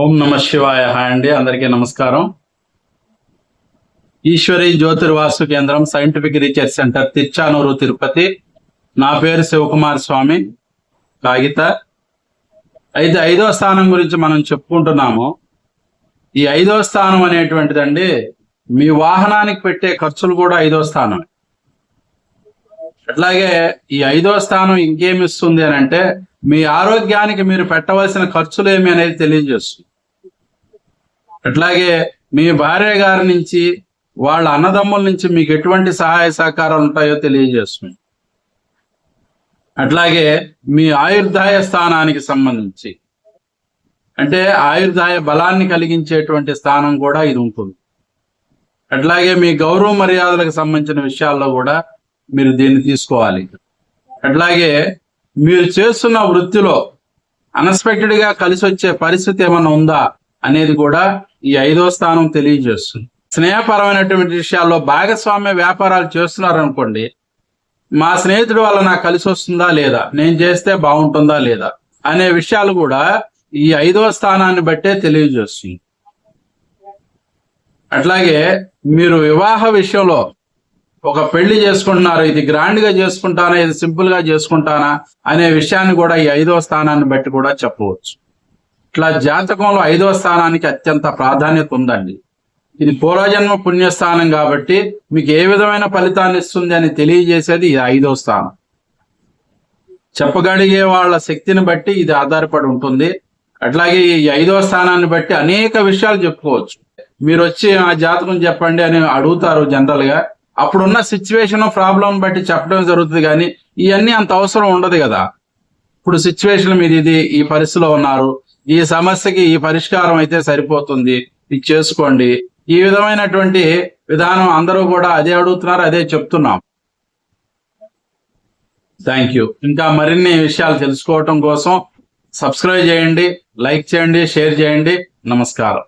ఓం నమ శివాయ. హాయ్ అండి అందరికీ నమస్కారం. ఈశ్వరి జ్యోతిర్వాసు కేంద్రం scientific research centre Tiruchanur Tirupati. నా పేరు శివకుమార్ స్వామి కాగిత. అయితే ఐదో స్థానం గురించి మనం చెప్పుకుంటున్నాము. ఈ ఐదో స్థానం అనేటువంటిదండి మీ వాహనానికి పెట్టే ఖర్చులు కూడా ఐదో స్థానం అట్లాగే ఈ ఐదో స్థానం ఇంకేమి ఇస్తుంది అని అంటే మీ ఆరోగ్యానికి మీరు పెట్టవలసిన ఖర్చులు ఏమి అనేది తెలియజేస్తుంది. అట్లాగే మీ భార్య గారి నుంచి వాళ్ళ అన్నదమ్ముల నుంచి మీకు ఎటువంటి సహాయ సహకారాలు ఉంటాయో తెలియజేస్తుంది. అట్లాగే మీ ఆయుర్దాయ స్థానానికి సంబంధించి అంటే ఆయుర్దాయ బలాన్ని కలిగించేటువంటి స్థానం కూడా ఇది ఉంటుంది. అట్లాగే మీ గౌరవ మర్యాదలకు సంబంధించిన విషయాల్లో కూడా మీరు దీన్ని తీసుకోవాలి. అట్లాగే మీరు చేస్తున్న వృత్తిలో అన్ఎక్స్పెక్టెడ్గా కలిసి వచ్చే పరిస్థితి ఏమైనా ఉందా అనేది కూడా ఈ ఐదో స్థానం తెలియజేస్తుంది. స్నేహపరమైనటువంటి విషయాల్లో భాగస్వామ్య వ్యాపారాలు చేస్తున్నారనుకోండి మా స్నేహితుడి వల్ల నాకు కలిసి వస్తుందా లేదా? నేను చేస్తే బాగుంటుందా లేదా? అనే విషయాలు కూడా ఈ ఐదో స్థానాన్ని బట్టే తెలియజేస్తుంది. అట్లాగే మీరు వివాహ విషయంలో ఒక పెళ్ళి చేసుకుంటున్నారు ఇది గ్రాండ్గా చేసుకుంటానా ఇది సింపుల్గా చేసుకుంటానా అనే విషయాన్ని కూడా ఈ ఐదో స్థానాన్ని బట్టి కూడా చెప్పవచ్చు. ఇట్లా జాతకంలో ఐదో స్థానానికి అత్యంత ప్రాధాన్యత ఉందండి. ఇది పూర్వజన్మ పుణ్యస్థానం కాబట్టి మీకు ఏ విధమైన ఫలితాన్ని ఇస్తుంది అని తెలియజేసేది ఇది ఐదో స్థానం. చెప్పగలిగే వాళ్ళ శక్తిని బట్టి ఇది ఆధారపడి ఉంటుంది. అట్లాగే ఈ ఐదో స్థానాన్ని బట్టి అనేక విషయాలు చెప్పుకోవచ్చు. మీరు వచ్చి ఆ జాతకం చెప్పండి అని అడుగుతారు జనరల్గా. అప్పుడున్న సిచ్యువేషన్ ప్రాబ్లం బట్టి చెప్పడం జరుగుతుంది కానీ ఇవన్నీ అంత అవసరం ఉండదు కదా. ఇప్పుడు సిచ్యువేషన్ మీరు ఇది ఈ పరిస్థితిలో ఉన్నారు. ఈ సమస్యకి ఈ పరిష్కారం అయితే సరిపోతుంది. ఇది చేసుకోండి. ఈ విధమైనటువంటి విధానం అందరూ కూడా అదే అడుగుతున్నారు అదే చెప్తున్నాం. థ్యాంక్ యూ ఇంకా మరిన్ని విషయాలు తెలుసుకోవటం కోసం సబ్స్క్రైబ్ చేయండి లైక్ చేయండి షేర్ చేయండి. నమస్కారం.